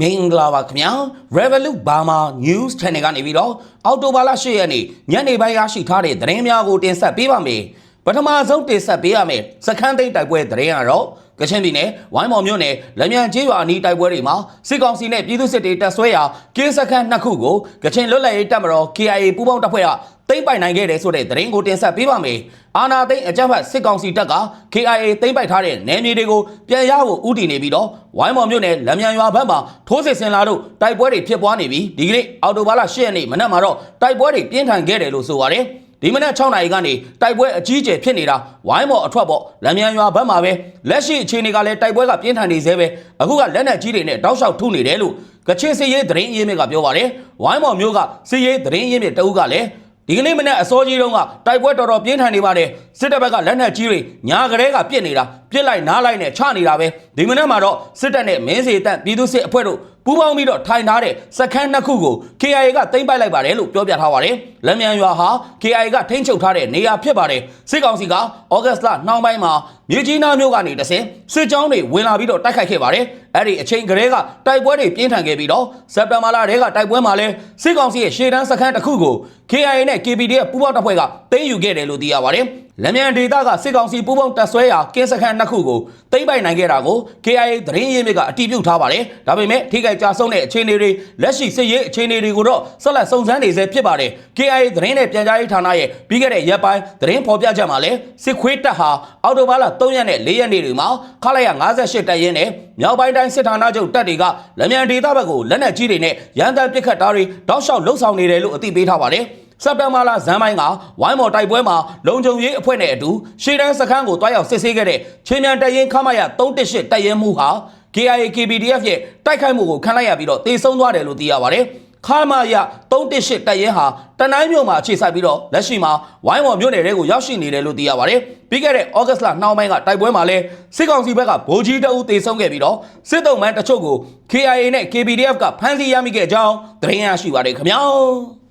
မင်္ဂလာပါခင်ဗျာ Revolut Burma News Channel ကနေပြီးတော့အော်တိုဘာလ10ရက်နေ့ညနေပိုင်းရရှိထားတဲ့သတင်းများကိုတင်ဆက်ပေးပါမယ်ပထမဆုံးတင်ဆက်ပေးရမယ်စခန်းသိမ်းတိုက်ပွဲသတင်းကတော့ကချင်ပြည်နယ်ဝိုင်းမော်မြို့နယ်လက်မြန်ကျေးရွာအနီးတိုက်ပွဲတွေမှာစစ်ကောင်စီနဲ့ပြည်သူစစ်တွေတပ်ဆွဲရာကင်းစခန်းနှစ်ခုကိုကချင်လွတ်လပ်ရေးတပ်မတော် KIA ပူးပေါင်းတပ်ဖွဲ့က သိမ်းပိုက်နိုင်ခဲ့တယ်ဆိုတဲ့သတင်းကိုတင်ဆက်ပေးပါမယ်။အာနာသိန်းအကြမ်းဖက်စစ်ကောင်စီတပ်က KIA သိမ်းပိုက်ထားတဲ့နယ်မြေတွေကိုပြန်ရဖို့ဥတီနေပြီးတော့ဝိုင်းမော်မြို့နယ်လက်မြန်ရွာဘက်မှာထိုးစစ်ဆင်လာတို့တိုက်ပွဲတွေဖြစ်ပွားနေပြီးဒီကနေ့အော်တိုဘာလ10ရက်နေ့မနက်မှာတော့တိုက်ပွဲတွေပြင်းထန်ခဲ့တယ်လို့ဆိုပါတယ်။ဒီမနက်6နာရီကနေတိုက်ပွဲအကြီးအကျယ်ဖြစ်နေတာဝိုင်းမော်အထွက်ပေါ့လမ်းမြန်ရွာဘက်မှာပဲလက်ရှိအခြေအနေကလည်းတိုက်ပွဲကပြင်းထန်နေသေးပဲအခုကလက်နက်ကြီးတွေနဲ့တောက်လျှောက်ထုနေတယ်လို့ကချင်စစ်ရေးသတင်းအရင်းမြစ်ကပြောပါတယ်ဝိုင်းမော်မျိုးကစစ်ရေးသတင်းအရင်းမြစ်တအုပ်ကလည်း ဒီကနေ့မနေ့အစောကြီးတုန်းကတိုက်ပွဲတော်တော်ပြင်းထန်နေပါတယ်စစ်တပ်ဘက်ကလက်နက်ကြီးတွေညာကလေးကပြစ်နေတာပြစ်လိုက်နားလိုက်နဲ့ချနေတာပဲဒီမနေ့မှာတော့စစ်တပ်နဲ့မင်းစီတပ်ပြည်သူစစ်အဖွဲ့တို့ပူးပေါင်းပြီးတော့ထိုင်ထားတဲ့စခန်းနှစ်ခုကို KIA ကသိမ်းပိုက်လိုက်ပါတယ်လို့ပြောပြထားပါတယ်။လက်မြန်ရွာဟာ KIA ကထိန်းချုပ်ထားတဲ့နေရာဖြစ်ပါတယ်။စစ်ကောင်စီကဩဂတ်စ်လနှောင်းပိုင်းမှာ မြေကြီးနားမြို့ကနေတဆင်စစ်ကြောင်းတွေဝင်လာပြီးတော့တိုက်ခိုက်ခဲ့ပါတယ်။အဲ့ဒီအချိန်ကလေးကတိုက်ပွဲတွေပြင်းထန်ခဲ့ပြီးတော့စက်တဘာလတည်းကတိုက်ပွဲမှာလဲစစ်ကောင်စီရဲ့ရှေ့တန်းစခန်းတစ်ခုကို KIA နဲ့ KPDF ပူးပေါင်းတပ်ဖွဲ့ကသိမ်းယူခဲ့တယ်လို့သိရပါတယ်။လက်မြန်ဒေတာကစစ်ကောင်စီပူးပေါင်းတပ်ဆွဲရာကင်းစခန်းနှစ်ခုကိုသိမ်းပိုက်နိုင်ခဲ့တာကို KIA သတင်းရင်းမြစ်ကအတည်ပြုထားပါတယ်။ဒါပေမဲ့ထိခိုက်ကြဆုံးတဲ့အခြေအနေတွေလက်ရှိစစ်ရေးအခြေအနေတွေကိုတော့ဆက်လက်စုံစမ်းနေဆဲဖြစ်ပါတယ်။ KIA သတင်းနဲ့ပြန်ကြားရေးဌာနရဲ့ပြီးခဲ့တဲ့ရက်ပိုင်းသတင်းဖော်ပြချက်မှာလည်းစစ်ခွေးတပ်ဟာအော်တိုဘာလ3ရက်နဲ့4ရက်နေ့တွေမှာခလာရ58တပ်ရင်းနဲ့မြောက်ပိုင်းတိုင်းစစ်ဌာနချုပ်တပ်တွေကလက်မြန်ဒေတာဘက်ကိုလက်နက်ကြီးတွေနဲ့ရန်တမ်းပစ်ခတ်တာတွေတောက်လျှောက်လှုပ်ဆောင်နေတယ်လို့အသိပေးထားပါတယ်။စက်တဘာလဇန်ပိုင်းကဝိုင်းမော်တိုက်ပွဲမှာလုံခြုံရေးအဖွဲ့နဲ့အတူရှေ့တန်းစခန်းကိုတွားရောက်စစ်ဆေးခဲ့တဲ့ချင်းမြန်တပ်ရင်းခမရ318တပ်ရင်းမှုဟာ KIA KPDF ရဲ့တိုက်ခိုက်မှုကိုခံလိုက်ရပြီးတော့တေဆုံးသွားတယ်လို့သိရပါတယ်။ ခမရ318တပ်ရင်းဟာတနိုင်းမြို့မှာအခြေစိုက်ပြီးတော့လက်ရှိမှာဝိုင်းမော်မြို့နယ်ထဲကိုရောက်ရှိနေတယ်လို့သိရပါတယ်။ပြီးခဲ့တဲ့ဩဂတ်စ်လနှောင်းပိုင်းကတိုက်ပွဲမှာလဲစစ်ကောင်စီဘက်ကဗိုလ်ကြီးတအုပ်တေဆုံးခဲ့ပြီးတော့စစ်တုံးမန်းတချို့ကို KIA နဲ့ KPDF ကဖမ်းဆီးရမိခဲ့ကြောင်းသတင်းရရှိပါတယ်ခင်ဗျာ။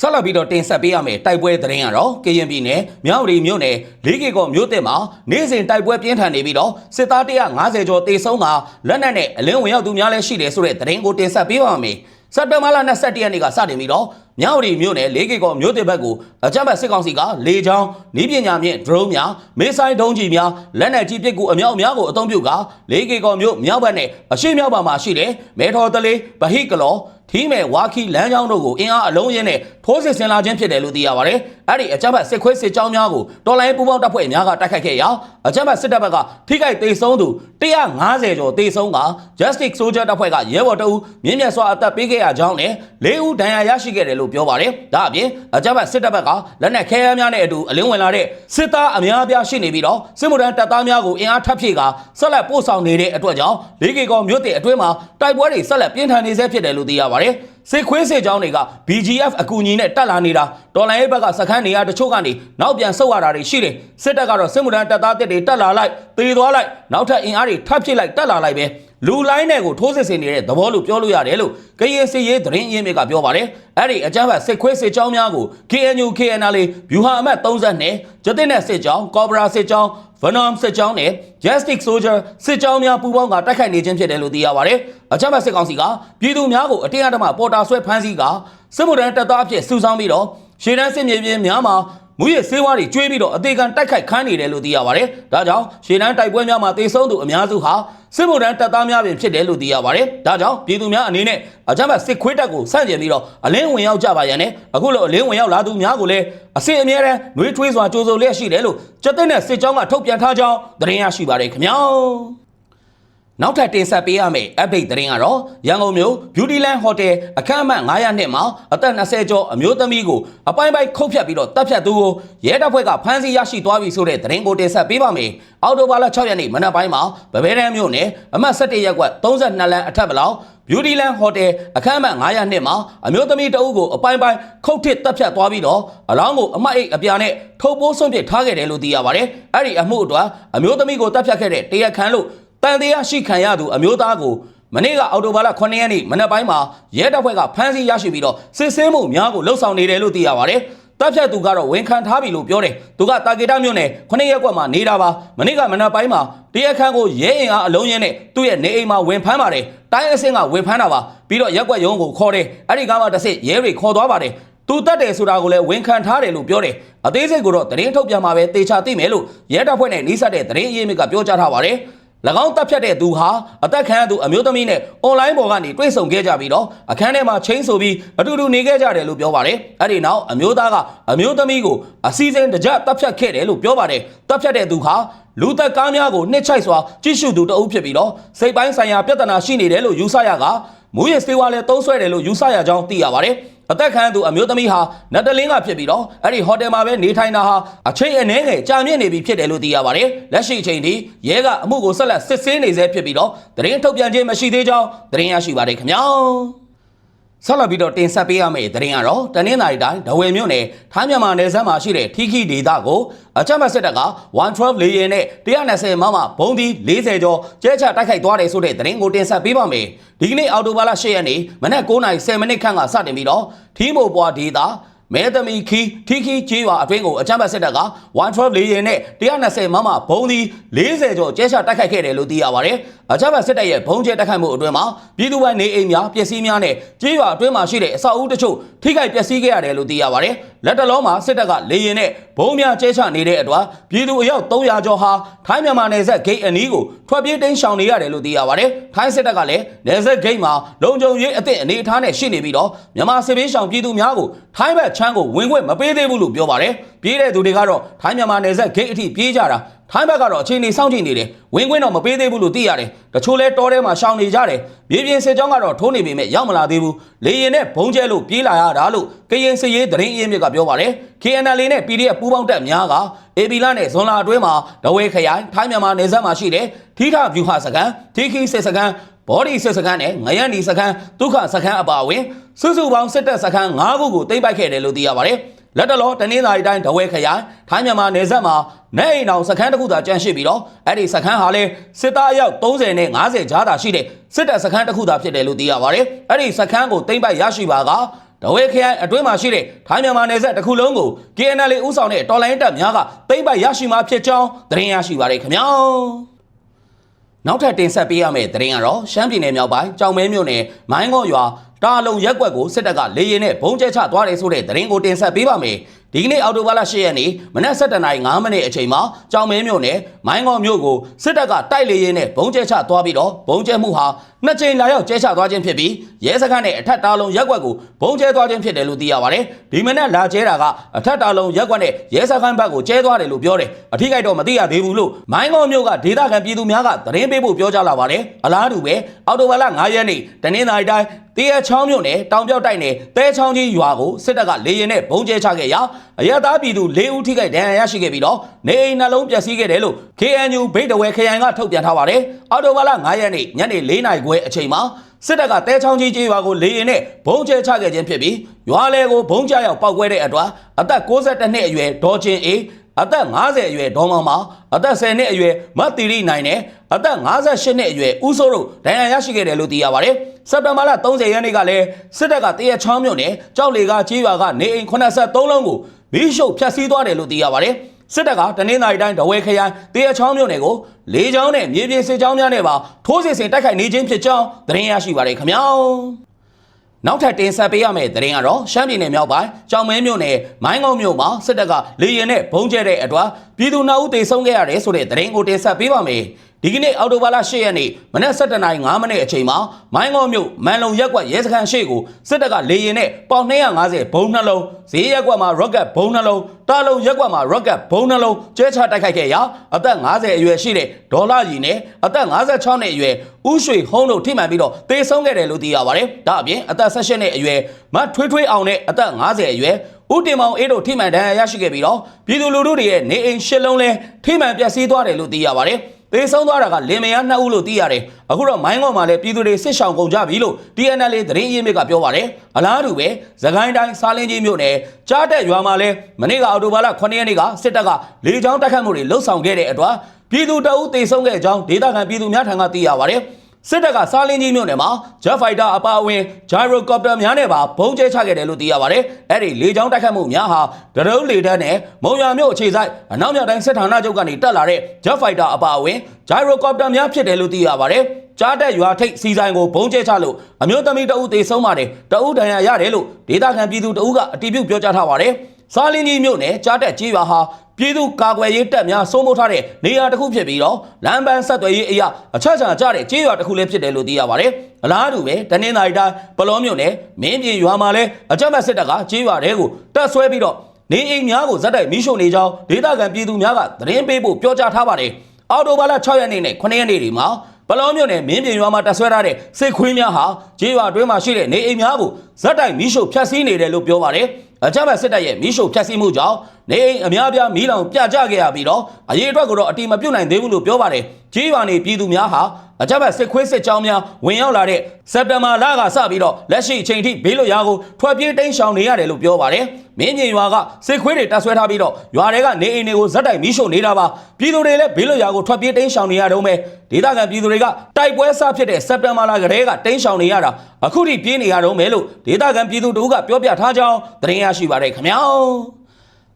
ဆက်လက်ပြီးတော့တင်ဆက်ပေးရမယ်တိုက်ပွဲသတင်းကတော့ကရင်ပြည်နယ်မြောက်ရီမြို့နယ်လေးကေကောမြို့တက်မှာနေ့စဉ်တိုက်ပွဲပြင်းထန်နေပြီးတော့စစ်သား150ကျော်တေဆုံးကလက်နက်နဲ့အလင်းဝင်ရောက်သူများလည်းရှိတယ်ဆိုတဲ့သတင်းကိုတင်ဆက်ပေးပါမယ် စက်တဘာလ22ရက်နေ့ကစတင်ပြီးတော့မြောက်ရီမြို့နယ်လေးကေကောမြို့တက်ဘက်ကိုအကြမ်းဖက်စစ်ကောင်စီကလေကြောင်းနီးပညာမြင့်ဒရုန်းများမေးဆိုင်ဒုံးကြီးများလက်နက်ကြီးပစ်ကူအမြောက်အများကိုအသုံးပြုကလေးကေကောမြို့မြောက်ဘက်နဲ့အရှေ့မြောက်ဘက်မှာရှိတဲ့မဲထော်တလေးဗဟိကလောထီးမဲ့ဝါခီလမ်းကြောင်းတို့ကိုအင်အားအလုံးရင်းနဲ့ထိုးစစ်ဆင်လာခြင်းဖြစ်တယ်လို့သိရပါတယ်။အဲ့ဒီအကြမ်းဖက်စစ်ခွေးစစ်ကြောင်းများကိုတော်လိုင်းပူပေါင်းတပ်ဖွဲ့များကတိုက်ခိုက်ခဲ့ရာအကြမ်းဖက်စစ်တပ်ဘက်ကထိခိုက်ဒေဆုံးသူ150ကျော်ဒေဆုံးက Justice Soldier တပ်ဖွဲ့ကရဲဘော်တအူးမြင့်မြတ်စွာအသက်ပေးခဲ့ရကြောင်းနဲ့၄ဦးဒဏ်ရာရရှိခဲ့တယ်လို့ပြောပါတယ်။ဒါအပြင်အကြမ်းဖက်စစ်တပ်ဘက်ကလက်နက်ခဲယမ်းများနဲ့အတူအလင်းဝင်လာတဲ့စစ်သားအများအပြားရှိနေပြီးတော့စစ်မှုထမ်းတပ်သားများကိုအင်အားထပ်ဖြည့်ကဆက်လက်ပို့ဆောင်နေတဲ့အတွက်ကြောင့်လေးကေကောမြို့တဲ့အတွင်းမှာတိုက်ပွဲတွေဆက်လက်ပြင်းထန်နေဆဲဖြစ်တယ်လို့သိရပါတယ်။စစ်ခွေးစစ်ကြောင်းတွေက BGF အကူအညီနဲ့တက်လာနေတာတော်လိုင်းရေးဘက်ကစခန်းနေရာတချို့ကနေနောက်ပြန်ဆုတ်ရတာတွေရှိတယ်စစ်တပ်ကတော့စစ်မှုထမ်းတပ်သားတစ်တွေတက်လာလိုက်သေသွားလိုက်နောက်ထပ်အင်အားတွေထပ်ဖြည့်လိုက်တက်လာလိုက်ပဲ လူလိုင်းတွေကိုထိုးစစ်ဆင်နေတဲ့သဘောလို့ပြောလို့ရတယ်လို့ကရင်စစ်ရေးသတင်းရင်းမြစ်ကပြောပါတယ်အဲ့ဒီအကြမ်းဖက်စစ်ခွေးစစ်ကြောင်းများကို KNU KNL ဗျူဟာအမှတ်32ကျတဲ့နဲ့စစ်ကြောင်းကော်ဘရာစစ်ကြောင်း Venom စစ်ကြောင်းနဲ့ Justice Soldier စစ်ကြောင်းများပူးပေါင်းကတိုက်ခိုက်နေခြင်းဖြစ်တယ်လို့သိရပါတယ်။အကြမ်းဖက်စစ်ကောင်စီကပြည်သူများကိုအတင်းအဓမ္မပေါ်တာဆွဲဖမ်းဆီးကစစ်မှုထမ်းတပ်သားအဖြစ်စုဆောင်းပြီးတော့ရှေ့တန်းစစ်မြေပြင်များမှာမူရစေးဝါးတွေကျွေးပြီးတော့အသေးခံတိုက်ခိုက်ခန်းနေတယ်လို့သိရပါတယ်။ဒါကြောင့်ရှေ့တန်းတိုက်ပွဲများမှာတေဆုံးသူအများစုဟာ စစ်မှုထမ်းတပ်သားများပင်ဖြစ်တယ်လို့သိရပါတယ်။ဒါကြောင့်ပြည်သူများအနေနဲ့အကြမ်းဖက်စစ်ခွေးတပ်ကိုစန့်ကျင်ပြီးတော့အလင်းဝင်ရောက်ကြပါရန်နဲ့အခုလိုအလင်းဝင်ရောက်လာသူများကိုလည်းအစစ်အမြဲတမ်းနှွေးထွေးစွာကြိုးစုံလျက်ရှိတယ်လို့စက်တဲ့နဲ့စစ်ကြောင်းကထုတ်ပြန်ထားကြောင်းသတင်းရရှိပါတယ်ခင်ဗျာ။ နောက်ထပ်တင်ဆက်ပေးရမယ့် update သတင်းကတော့ရန်ကုန်မြို့ Beautyland Hotel အခန်းအမှတ်902မှာအသက်20ကျော်အမျိုးသမီးကိုအပိုင်းပိုင်းခုတ်ဖြတ်ပြီးတော့တပ်ဖြတ်သူကိုရဲတပ်ဖွဲ့ကဖမ်းဆီးရရှိသွားပြီဆိုတဲ့သတင်းကိုတင်ဆက်ပေးပါမယ်။အော်တိုဘာလ6ရက်နေ့မနက်ပိုင်းမှာဗဘဲတန်းမြို့နယ်အမှတ်17ရပ်ကွက်32လမ်းအထက်ဘလောက် Beautyland Hotel အခန်းအမှတ်902မှာအမျိုးသမီးတအုပ်ကိုအပိုင်းပိုင်းခုတ်ထစ်တပ်ဖြတ်သွားပြီးတော့အလောင်းကိုအမတ်အိတ်အပြာနဲ့ထုတ်ပိုးဆွန့်ပစ်ထားခဲ့တယ်လို့သိရပါတယ်။အဲ့ဒီအမှုအတွက်အမျိုးသမီးကိုတပ်ဖြတ်ခဲ့တဲ့တရားခံလို့ တန်တရားရှိခံရသူအမျိုးသားကိုမနေ့ကအော်တိုဘာလ9ရက်နေ့မနက်ပိုင်းမှာရဲတပ်ဖွဲ့ကဖမ်းဆီးရရှိပြီးတော့စစ်ဆေးမှုများကိုလှုပ်ဆောင်နေတယ်လို့သိရပါတယ်။တတပ်ဖြတ်သူကတော့ဝန်ခံထားပြီလို့ပြောတယ်သူကတာဂေတာမြို့နယ်ခုနှစ်ရက်ကွက်မှာနေတာပါမနေ့ကမနက်ပိုင်းမှာတရားခန့်ကိုရဲအင်အားအလုံးရင်းနဲ့သူ့ရဲ့နေအိမ်မှာဝင်ဖမ်းပါတယ်တိုင်းအဆင့်ကဝင်ဖမ်းတာပါပြီးတော့ရက်ကွက်ရုံးကိုခေါ်တယ်အဲ့ဒီကမှတစ်စစ်ရဲတွေခေါ်သွားပါတယ်သူတတ်တယ်ဆိုတာကိုလည်းဝန်ခံထားတယ်လို့ပြောတယ်အသေးစိတ်ကိုတော့သတင်းထုတ်ပြန်မှာပဲတေချာသိမယ်လို့ရဲတပ်ဖွဲ့နဲ့နှိစက်တဲ့သတင်းအရင်းမြစ်ကပြောကြားထားပါတယ်၎ င်းတပ်ဖြတ်တဲ့သူဟာအသက်ခံရသူအမျိုးသမီးနဲ့အွန်လိုင်းပေါ်ကနေတွေ့ဆုံခဲ့ကြပြီးတော့အခန်းထဲမှာချင်းဆိုပြီးအတူတူနေခဲ့ကြတယ်လို့ပြောပါတယ်။အဲ့ဒီနောက်အမျိုးသားကအမျိုးသမီးကိုအစည်းအဝေးတကြတပ်ဖြတ်ခဲ့တယ်လို့ပြောပါတယ်။တပ်ဖြတ်တဲ့သူဟာလူသက်ကားများကိုနှစ်ချိုက်စွာကြည့်ရှုသူတအုပ်ဖြစ်ပြီးတော့စိတ်ပိုင်းဆိုင်ရာပြဿနာရှိနေတယ်လို့ယူဆရကမူရစေဝါလည်းသုံးဆွဲတယ်လို့ယူဆရကြောင်းသိရပါတယ်။ အသက်ခံသူအမျိုးသမီးဟာနတ်တလင်းကဖြစ်ပြီးတော့အဲ့ဒီဟိုတယ်မှာပဲနေထိုင်တာဟာအချိန်အနည်းငယ်ကြာမြင့်နေပြီဖြစ်တယ်လို့သိရပါတယ်။လက်ရှိအချိန်ထိရဲကအမှုကိုဆက်လက်စစ်ဆေးနေဆဲဖြစ်ပြီးတော့သတင်းထုတ်ပြန်ခြင်းမရှိသေးကြောင်းသတင်းရရှိပါတယ်ခင်ဗျာ။ ဆက်လက်ပြီးတော့တင်ဆက်ပေးရမယ့်သတင်းကတော့တနင်္သာရီတိုင်းဒဝယ်မြို့နယ်ထိုင်းမြန်မာနယ်စပ်မှာရှိတဲ့ထီခီဒေသကိုအချက်မစစ်တပ်က112လေယာဉ်နဲ့120မမဘုံဒီ40ကျော်ကျဲချတိုက်ခိုက်သွားတယ်ဆိုတဲ့သတင်းကိုတင်ဆက်ပေးပါမယ်။ဒီကနေ့အော်တိုဘာလ10ရက်နေ့မနက်9:10မိနစ်ခန့်ကစတင်ပြီးတော့ထီမိုပွားဒေသ မဲသမီခီထီခီကျေးရွာအတွင်းကိုအကြမ်းဖက်စစ်တပ်က112လေယာဉ်နဲ့120မမဘုံဒီ40ကျော်ကျဲချတိုက်ခိုက်ခဲ့တယ်လို့သိရပါတယ်။အကြမ်းဖက်စစ်တပ်ရဲ့ဘုံကျဲတိုက်ခိုက်မှုအတွင်းမှာပြည်သူ့ဘက်နေအိမ်များပျက်စီးများနဲ့ကျေးရွာအတွင်းမှာရှိတဲ့အဆောက်အဦတချို့ထိခိုက်ပျက်စီးခဲ့ရတယ်လို့သိရပါတယ်။ လက်တလုံးမှာစစ်တပ်ကလေယာဉ်နဲ့ဘုံများကျဲချနေတဲ့အတွက်ပြည်သူအယောက်300ကျော်ဟာထိုင်းမြန်မာနယ်စပ်ဂိတ်အနီးကိုထွက်ပြေးတိမ်းရှောင်နေရတယ်လို့သိရပါတယ်။ထိုင်းစစ်တပ်ကလည်းနယ်စပ်ဂိတ်မှာလုံခြုံရေးအသင့်အနေအထားနဲ့ရှိနေပြီးတော့မြန်မာစစ်ဘေးရှောင်ပြည်သူများကိုထိုင်းဘက်ချမ်းကိုဝင်ခွင့်မပေးသေးဘူးလို့ပြောပါတယ်။ပြေးတဲ့သူတွေကတော့ထိုင်းမြန်မာနယ်စပ်ဂိတ်အထိပြေးကြတာ ထိုင်းဘက်ကတော့အခြေအနေစောင့်ကြည့်နေတယ်ဝင်ခွင့်တော့မပေးသေးဘူးလို့သိရတယ်တချို့လဲတောထဲမှာရှောင်နေကြတယ်မြေပြင်စစ်ကြောင်းကတော့ထိုးနေပေမဲ့ရောက်မလာသေးဘူးလေရင်နဲ့ဘုံကျဲလို့ပြေးလာရတာလို့ကရင်စရေးသတင်းအရင်းမြစ်ကပြောပါတယ် KNL နဲ့ PDF ပူးပေါင်းတပ်များက AB လာနဲ့ဇွန်လာအတွင်းမှာဒဝဲခရိုင်ထိုင်းမြန်မာနယ်စပ်မှာရှိတဲ့ထိထဗျူဟာစကန်ထိခီစစ်စကန်ဘော်ဒီစစ်စကန်နဲ့ငရန်ဒီစကန်ဒုက္ခစကန်အပါအဝင်စုစုပေါင်းစစ်တပ်စကန်9ခုကိုသိမ်းပိုက်ခဲ့တယ်လို့သိရပါတယ် လက်တလောတနင်္သာရီတိုင်းဒဝဲခရိုင်ထိုင်းမြန်မာနယ်စပ်မှာနေအိမ်အောင်စခန်းတစ်ခုသာကျန်ရှိပြီးတော့အဲ့ဒီစခန်းဟာလည်းစစ်သားအယောက်30နဲ့50ကြားသာရှိတဲ့စစ်တပ်စခန်းတစ်ခုသာဖြစ်တယ်လို့သိရပါတယ်အဲ့ဒီစခန်းကိုသိမ်းပိုက်ရရှိပါကဒဝဲခရိုင်အတွင်းမှာရှိတဲ့ထိုင်းမြန်မာနယ်စပ်တစ်ခုလုံးကို KNL ဦးဆောင်တဲ့တော်လိုင်းတပ်များကသိမ်းပိုက်ရရှိမှာဖြစ်ကြောင်းသတင်းရရှိပါတယ်ခင်ဗျာ နောက်ထပ်တင်ဆက်ပေးရမယ့်သတင်းကတော့ရှမ်းပြည်နယ်မြောက်ပိုင်းကြောင်မဲမြို့နယ်မိုင်းငေါ့ရွာတာလုံရက်ကွက်ကိုစစ်တပ်ကလေရင်နဲ့ဘုံကျဲချသွားတယ်ဆိုတဲ့သတင်းကိုတင်ဆက်ပေးပါမယ်။ ဒီကနေ့အောက်တိုဘာလ10ရက်နေ့မနက်7:05မိနစ်အချိန်မှာကြောင်မဲမြို့နယ်မိုင်းငေါ့မြို့ကိုစစ်တပ်ကတိုက်လေရင်နဲ့ဘုံကျဲချသွားပြီးတော့ဘုံကျဲမှုဟာနှစ်ကြိမ်လာရောက်ကျဲချသွားခြင်းဖြစ်ပြီးရဲစခန်းနဲ့အထက်တာလုံရက်ကွက်ကိုဘုံကျဲသွားခြင်းဖြစ်တယ်လို့သိရပါတယ်။ဒီမနက်လာကျဲတာကအထက်တာလုံရက်ကွက်နဲ့ရဲစခန်းဘက်ကိုကျဲသွားတယ်လို့ပြောတယ်။အထိကိတော့မသိရသေးဘူးလို့မိုင်းငေါ့မြို့ကဒေသခံပြည်သူများကသတင်းပေးဖို့ပြောကြားလာပါတယ်။အလားတူပဲအောက်တိုဘာလ9ရက်နေ့တနင်္လာရီတိုင်းတရချောင်းမြို့နယ်တောင်ပြောက်တိုက်နယ်တဲချောင်းကြီးရွာကိုစစ်တပ်ကလေရင်နဲ့ဘုံကျဲချခဲ့ရာအရသာပြည်သူ၄ဦးထိခိုက်ဒဏ်ရာရရှိခဲ့ပြီးတော့နေအိမ်နှလုံးပျက်စီးခဲ့တယ်လို့ KNU ဗိတ်တဝဲခရိုင်ကထုတ်ပြန်ထားပါတယ်။အော်တိုဘာလ9ရက်နေ့ညနေ4နာရီခွဲအချိန်မှာစစ်တပ်ကတဲချောင်းကြီးကျေးရွာကိုလေရင်နဲ့ဘုံကျဲချခဲ့ခြင်းဖြစ်ပြီးရွာလေကိုဘုံကျရောက်ပောက်ကွဲတဲ့အတွက်အသက်62နှစ်အရွယ်ဒေါ်ချင်းအေး အသက်50အရွယ်ဒေါ်မောင်မောင်အသက်10နှစ်အရွယ်မတ်တီရီနိုင်နဲ့အသက်58နှစ်အရွယ်ဦးစိုးတို့ဒဏ်ရာရရှိခဲ့တယ်လို့သိရပါတယ်။စက်တင်ဘာလ30ရက်နေ့ကလည်းစစ်တပ်ကတရချောင်းမြို့နယ်ကြောက်လေကကြေးရွာကနေအိမ်83လုံးကိုမီးရှို့ဖျက်ဆီးသွားတယ်လို့သိရပါတယ်။စစ်တပ်ကတနင်္လာရီတိုင်းဒဝဲခရိုင်တရချောင်းမြို့နယ်ကိုလေကြောင်းနဲ့မြေပြင်စစ်ကြောင်းများနဲ့ပါထိုးစစ်ဆင်တိုက်ခိုက်နေခြင်းဖြစ်ကြောင်းသတင်းရရှိပါတယ်ခင်ဗျာ။ နောက်ထပ်တင်ဆက်ပေးရမယ့်သတင်းကတော့ရှမ်းပြည်နယ်မြောက်ပိုင်းကြောင်မဲမြို့နယ်မိုင်းငုံမြို့မှာစစ်တပ်ကလေရင်နဲ့ဘုံကျဲတဲ့အတွက်ပြည်သူနှအုပ်တေဆုံးခဲ့ရတယ်ဆိုတဲ့သတင်းကိုတင်ဆက်ပေးပါမယ်။ ဒီကနေ့အောက်တိုဘာလ10ရက်နေ့မနက်7:05မိနစ်အချိန်မှာမိုင်းငေါမြို့မန်လုံရက်ကွက်ရဲစခန်းရှိကိုစစ်တပ်ကလေရင်နဲ့ပေါင်250ဘုံနှလုံးဈေးရက်ကွက်မှာ rocket ဘုံနှလုံးတာလုံရက်ကွက်မှာ rocket ဘုံနှလုံးကျဲချတိုက်ခိုက်ခဲ့ရာအသက်50အရွယ်ရှိတဲ့ဒေါ်လာကြီးနဲ့အသက်56နှစ်အရွယ်ဦးရွှေဟုံးတို့ထိမှန်ပြီးတော့တေဆုံးခဲ့တယ်လို့သိရပါတယ်။ဒါအပြင်အသက်18နှစ်အရွယ်မထွေးထွေးအောင်နဲ့အသက်50အရွယ်ဦးတင်မောင်အေးတို့ထိမှန်ဒဏ်ရာရရှိခဲ့ပြီးတော့ပြည်သူလူထုတွေရဲ့နေအိမ်ရှစ်လုံးလဲထိမှန်ပျက်စီးသွားတယ်လို့သိရပါတယ်။ သေဆုံးသွားတာကလင်မယားနှစ်ဦးလို့သိရတယ်။အခုတော့မိုင်းငေါ့မှာလည်းပြည်သူတွေစစ်ဆောင်ကုန်ကြပြီလို့ TNL သတင်းရင်းမြစ်ကပြောပါတယ်။အလားတူပဲသခိုင်းတိုင်းစားလင်းကြီးမြို့နယ်ကြားတက်ရွာမှာလည်းမနေ့ကအော်တိုဘာလ9ရက်နေ့ကစစ်တပ်ကလေကြောင်းတိုက်ခတ်မှုတွေလှုပ်ဆောင်ခဲ့တဲ့အတွက်ပြည်သူတအုပ်သေဆုံးခဲ့ကြောင်းဒေသခံပြည်သူများထံကသိရပါတယ်။ စစ်တပ်ကစားလင်းကြီးမြို့နယ်မှာ Jet Fighter အပါအဝင် Gyrocopter များနဲ့ပါဘုံကျဲချခဲ့တယ်လို့သိရပါတယ်။အဲ့ဒီလေကြောင်းတိုက်ခတ်မှုများဟာဒရုန်းလေတပ်နဲ့မုံရမြို့အခြေစိုက်အနောက်မြောက်တိုင်းစစ်ဌာနချုပ်ကနေတက်လာတဲ့ Jet Fighter အပါအဝင် Gyrocopter များဖြစ်တယ်လို့သိရပါတယ်။ကြားတက်ရွာထိပ်စီဆိုင်ကိုဘုံကျဲချလို့အမျိုးသမီးတအုပ်သေဆုံးပါတယ်။တအုပ်ဒဏ်ရာရတယ်လို့ဒေသခံပြည်သူတအုပ်ကအတည်ပြုပြောကြားထားပါတယ်။ စားလင်းကြီးမြို့နယ်ကြားတက်ကြီးရွာဟာပြည်သူကာကွယ်ရေးတပ်များစိုးမိုးထားတဲ့နေရာတစ်ခုဖြစ်ပြီးတော့လမ်းပန်းဆက်သွယ်ရေးအရာအချက်ချာကျတဲ့ကြေးရွာတစ်ခုလည်းဖြစ်တယ်လို့သိရပါတယ်။အလားတူပဲတနင်္သာရီတိုင်းပလောမြို့နယ်မင်းပြင်ရွာမှာလည်းအကြမ်းဖက်စစ်တပ်ကကြေးရွာတွေကိုတပ်ဆွဲပြီးတော့နေအိမ်များကိုဇက်တိုက်မီးရှို့နေကြောင်းဒေသခံပြည်သူများကသတင်းပေးဖို့ပြောကြားထားပါတယ်။အော်တိုဘာလ6ရက်နေ့နဲ့9ရက်နေ့တွေမှာပလောမြို့နယ်မင်းပြင်ရွာမှာတပ်ဆွဲထားတဲ့စစ်ခွေးများဟာကြေးရွာအတွင်းမှာရှိတဲ့နေအိမ်များကိုဇက်တိုက်မီးရှို့ဖျက်ဆီးနေတယ်လို့ပြောပါတယ်။ အကြမ်းဖက်စစ်တပ်ရဲ့မီးရှို့ဖျက်ဆီးမှုကြောင့်နေအိမ်အများအပြားမီးလောင်ပြကြခဲ့ရပြီးတော့အရေးအတွက်ကိုတော့အတိမပြုတ်နိုင်သေးဘူးလို့ပြောပါတယ်။ကြေးရွာနေပြည်သူများဟာ အကြမ်းဖက်စစ်ခွေးစစ်ကြောင်းများဝင်ရောက်လာတဲ့စက်တင်ဘာလကစပြီးတော့လက်ရှိအချိန်ထိဘေးလွတ်ရာကိုထွက်ပြေးတိမ်းရှောင်နေရတယ်လို့ပြောပါတယ်။မင်းမြင်ရွာကစစ်ခွေးတွေတပ်ဆွဲထားပြီးတော့ရွာတွေကနေအိမ်တွေကိုဇက်တိုက်မီးရှို့နေတာပါ။ပြည်သူတွေလည်းဘေးလွတ်ရာကိုထွက်ပြေးတိမ်းရှောင်နေရတော့မယ်။ဒေသခံပြည်သူတွေကတိုက်ပွဲစဖြစ်တဲ့စက်တင်ဘာလကတည်းကတိမ်းရှောင်နေရတာအခုထိပြေးနေရတော့မယ်လို့ဒေသခံပြည်သူတို့ကပြောပြထားကြောင်းသတင်းရရှိပါတယ်ခင်ဗျာ။